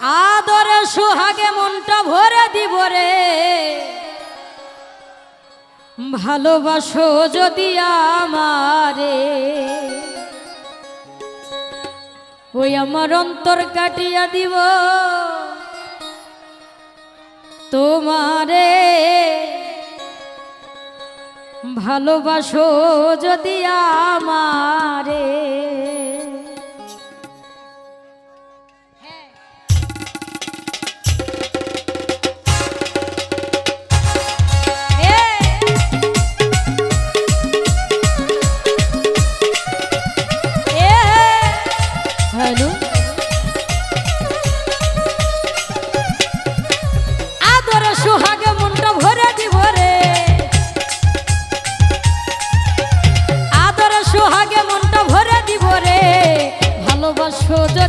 আদরে সুহাগে মনটা ভরে দিব রে। ভালোবাসো যদি আমারে। ওই আমার অন্তর কাটিয়া দিব। তোমারে। ভালোবাসো যদি আমারে।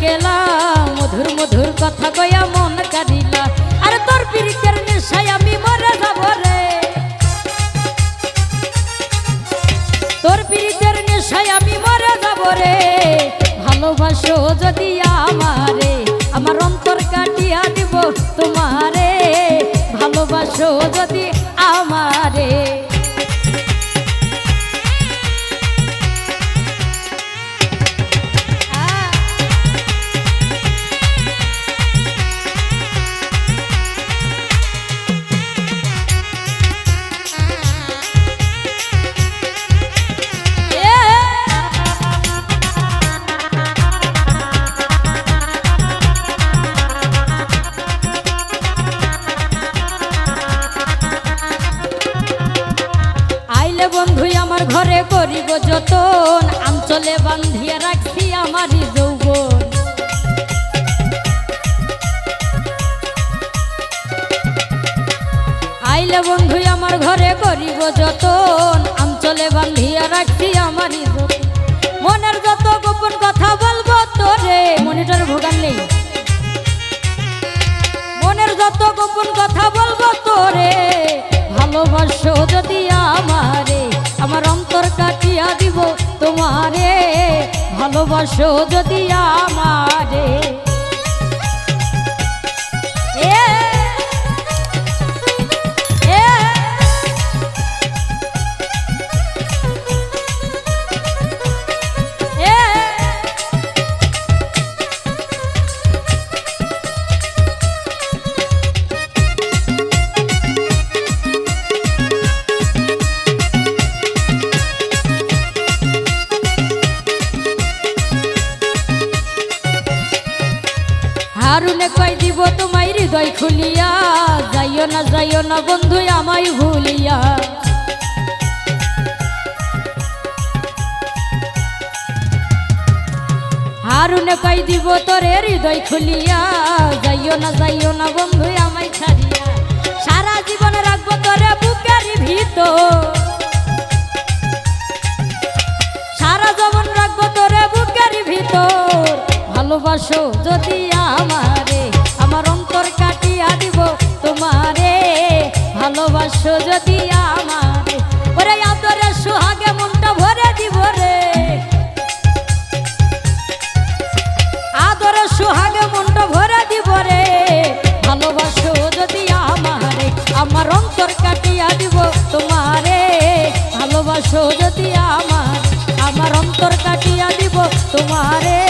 কেলা মধুর মধুর কথা কয়া মন কাঁদিলা। আর তোর পিরিতের নেশায় আমি মরে যাব রে। তোর পিরিতের নেশায় আমি মরে যাব রে। ভালোবাসো যদি আমারে, আমার অন্তর কাটিয়া দিব তোমারে। ভালোবাসো যদি আমার ঘরে করিব যতন, আঞ্চলে বান্ধিয়া রাখছি আমারই যৌবন। আইলে বন্ধু, আমার ঘরে করিব যতন, আঞ্চলে বান্ধিয়া রাখছি আমারই মনের যত গোপন কথা বলব তোরে, মনিটর ভোগান নেই। মনের যত গোপন কথা বলব তোরে তোমারে ভালোবাসো যদি আমারে। হারুনে কই দিব তোমায় হৃদয় খুলিয়া। যাইও না যাইও না বন্ধু, আমায় ভুলিয়া। হারুনে কই দিব তোরে হৃদয় খুলিয়া। যাইও না যাইও না বন্ধু, আমায় ছাড়িয়া। সারা জীবন রাখব তোরে বুকের ভিতর। সারা জীবন রাখব তোরে বুকের ভিতর। ভালোবাসো যদি আমারে, আমার অন্তর কাটিয়া দিব তোমারে। ভালোবাসো যদি আমারে দিব রে। দিব রে। আমারে, আমার দিব তোমারে। ভালোবাসো যদি আমার আমার অন্তর কাটিয়া দিব তোমারে।